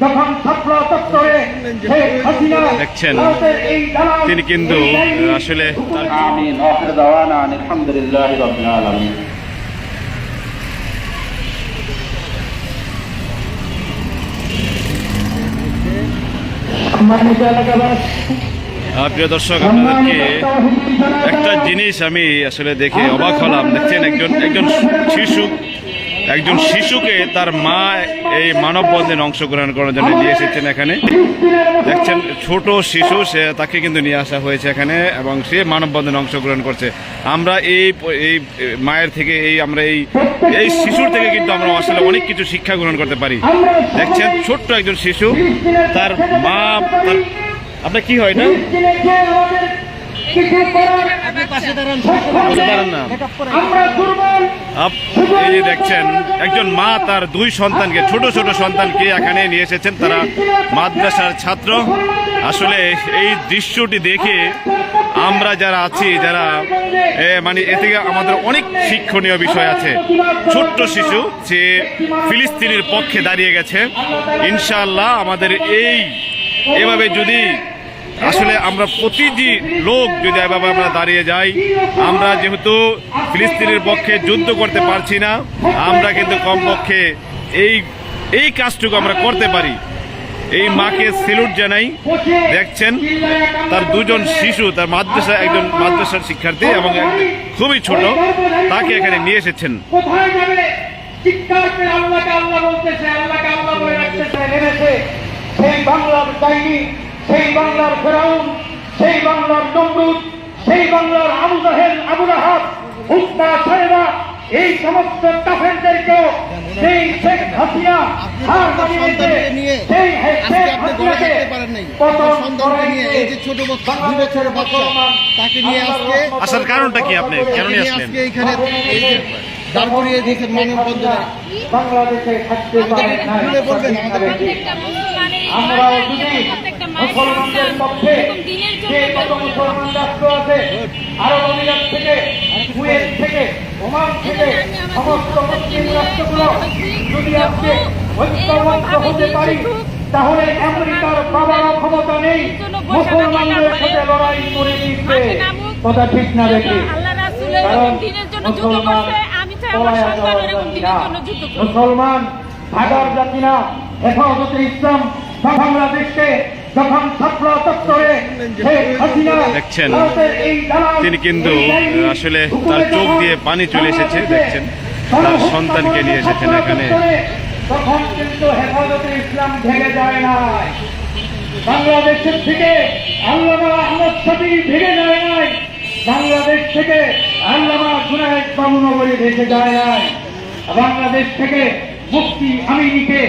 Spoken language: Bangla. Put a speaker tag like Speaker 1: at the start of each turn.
Speaker 1: যখন
Speaker 2: দেখছেন তিনি কিন্তু আসলে হ্যাঁ, প্রিয় দর্শক আপনাদেরকে একটা জিনিস আমি আসলে দেখে অবাক হলাম। দেখছেন একজন একজন শিশু একজন শিশুকে তার মা এই মানববন্ধনে অংশগ্রহণ করার জন্য নিয়ে এসেছেন এখানে। দেখছেন, ছোট শিশু, সে তাকে কিন্তু নিয়ে আসা হয়েছে এখানে এবং সে মানববন্ধনে অংশগ্রহণ করছে। আমরা এই এই মায়ের থেকে এই, আমরা এই এই শিশুর থেকে কিন্তু আমরা আসলে অনেক কিছু শিক্ষা গ্রহণ করতে পারি। দেখছেন, ছোট্ট একজন শিশু, তার মা আপনার কি হয় না
Speaker 1: কিছু করার
Speaker 2: পাশে দাঁড়ান। না।
Speaker 1: আমরা দুর্বল
Speaker 2: আপ- এই যে দেখছেন একজন মা তার দুই সন্তানকে ছোট ছোট সন্তানকে এখানে নিয়ে এসেছেন। তারা মাদ্রাসার ছাত্র। আসলে এই দৃশ্যটি দেখে আমরা যারা আছি যারা এ, মানে এ থেকে আমাদের অনেক শিক্ষণীয় বিষয় আছে। ছোট্ট শিশু সে ফিলিস্তিনের পক্ষে দাঁড়িয়ে গেছে। ইনশাআল্লাহ আমাদের এই এভাবে যদি আমরা প্রতিটি লোক যদি এভাবে আমরা দাঁড়িয়ে যাই, আমরা যেহেতু ফিলিস্তিনের পক্ষে যুদ্ধ করতে পারছি না, আমরা কিন্তু কমপক্ষে এই এই কাজটুকু আমরা করতে পারি। এই মাকে সেলুট জানাই। দেখছেন, তার দুজন শিশু, তার মাদ্রাসা, একজন মাদ্রাসার শিক্ষার্থী এবং খুবই ছোট, তাকে এখানে নিয়ে এসেছেন।
Speaker 1: সেই বাংলার ফেরাউন সেই বাংলার নমরুদ সেই বাংলার আবু জাহেল আবু রাহাব উত্তা সাহেবা এই সমস্ত কাফেরদেরকেও সেই শেখ হাসিনা হার মানিয়েছে সেই শেখ হাসিনাকে
Speaker 3: আপনার নিয়ে এই যে ছোট বাচ্চা দুই বছরের বাচ্চা তাকে নিয়ে আজকে
Speaker 2: আসার কারণটা কি আপনি? কেন নিয়ে
Speaker 3: নিয়ে
Speaker 2: আসলেন?
Speaker 3: আজকে এখানে এই যে দাঁড় করিয়ে দিয়েছেন মানব বন্ধনে
Speaker 1: বাংলাদেশে থাকতে পারে না
Speaker 4: ধর্মের
Speaker 1: যদি মুসলমানদের পক্ষে যে কত মুসলমান রাষ্ট্র আছে আরব আমিরাত থেকে কুয়েত থেকে ওমান থেকে সমস্ত মুসলিম রাষ্ট্রগুলো যদি আজকে ঐক্যবদ্ধ হতে পারি তাহলে আমেরিকার বাবারও ক্ষমতা নেই। মুসলমানদের সাথে লড়াই করে দিচ্ছে। কথা ঠিক না দেখি। কারণ
Speaker 4: এবং দিনের জন্য যুদ্ধ
Speaker 1: মুসলমান মুসলমান ভাগার জাতি না হেফাজতে ইসলাম বাংলাদেশকে যখন ছাত্র
Speaker 2: দেখছেন, তিনি কিন্তু আসলে তার চোখ দিয়ে পানি চলে এসেছে, দেখছেন। তার সন্তানকে নিয়ে এসেছেন এখানে।
Speaker 1: তখন কিন্তু হেফাজতে ইসলাম ভেঙে যায় নাই বাংলাদেশের থেকে আল্লামা আহমদ শফি ভেঙে যায় নাই বাংলাদেশ থেকে আল্লামা জুনায়দ বাবুনগরী ভেসে যায় নাই। বাংলাদেশ থেকে মুক্তি আমিনীকে